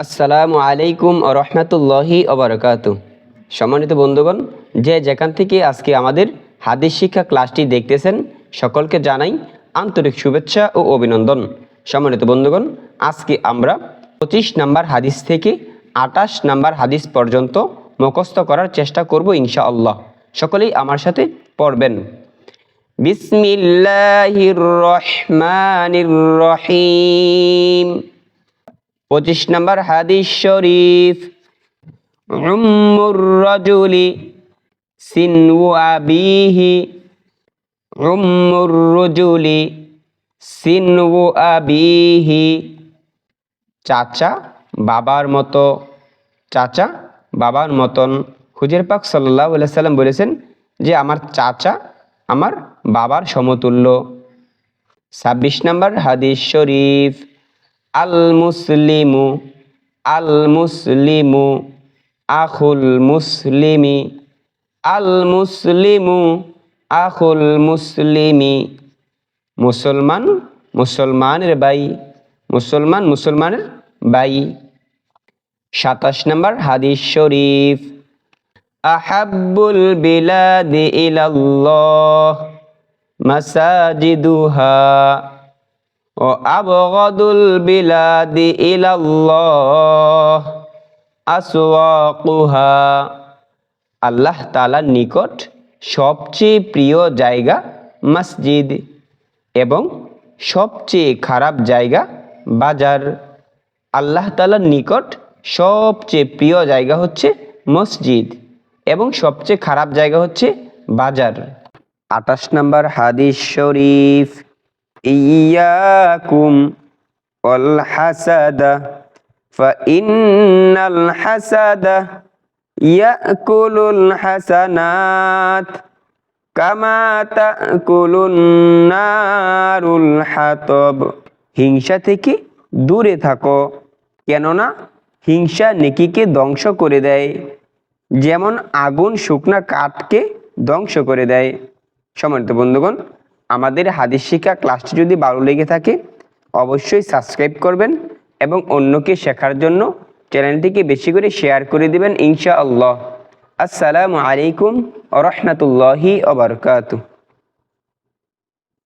আসসালামু আলাইকুম রহমতুল্লাহি অবরকাত সম্মানিত বন্ধুগণ, যে যেখান থেকে আজকে আমাদের হাদিস শিক্ষা ক্লাসটি দেখতেছেন, সকলকে জানাই আন্তরিক শুভেচ্ছা ও অভিনন্দন। সম্মানিত বন্ধুগণ, আজকে আমরা পঁচিশ নাম্বার হাদিস থেকে আটাশ নাম্বার হাদিস পর্যন্ত মুখস্থ করার চেষ্টা করব ইনশাআল্লাহ। সকলেই আমার সাথে পড়বেন। বিসমিল্লাহির রহমানির রহিম। পঁচিশ নম্বর হাদিস শরীফ। উম্মুর রজুলি সিনু আবিহি। উম্মুর রজুলি সিনু আবিহি। চাচা বাবার মতো, চাচা বাবার মতন। হুজের পাক সাল্লাহ সাল্লাম বলেছেন যে, আমার চাচা আমার বাবার সমতুল্য। ছাব্বিশ নম্বর হাদিস শরীফ। আল মুসলিমু আল মুসলিমু আখুল মুসলিমি আল মুসলিমু আখুল মুসলিমি মুসলমান মুসলমানের ভাই মুসলমান মুসলমানের ভাই সাতাশ নম্বর হাদিস শরীফ। আহাব্বুল বিলাদি ইলাল্লাহ, মাসাজিদুহা। ও আবগদুল বিলাদি ইলাল্লাহ আল্লাহ তালার নিকট সবচেয়ে প্রিয় জায়গা মসজিদ এবং সবচেয়ে খারাপ জায়গা বাজার। আল্লাহ তাআলার নিকট সবচেয়ে প্রিয় জায়গা হচ্ছে মসজিদ এবং সবচেয়ে খারাপ জায়গা হচ্ছে বাজার। আঠাশ নম্বর হাদিস শরীফ। ইয়াকুম অল হাসাদা ফাইন্নাল হাসাদা ইয়াকুলুল হাসানাত কামা তাকুলুন নারুল হাতব হিংসা থেকে দূরে থাকো, কেননা হিংসা নেকিকে ধ্বংস করে দেয়, যেমন আগুন শুকনা কাঠকে ধ্বংস করে দেয়। সমানিত বন্ধুগণ আমাদের হাদিস শিক্ষা ক্লাসটি যদি ভালো লেগে থাকে, অবশ্যই সাবস্ক্রাইব করবেন এবং অন্যকে শেখার জন্য চ্যানেলটিকে বেশি করে শেয়ার করে দেবেন ইনশাআল্লাহ। আসসালামু আলাইকুম রহমতুল্লাহি আবরকাতু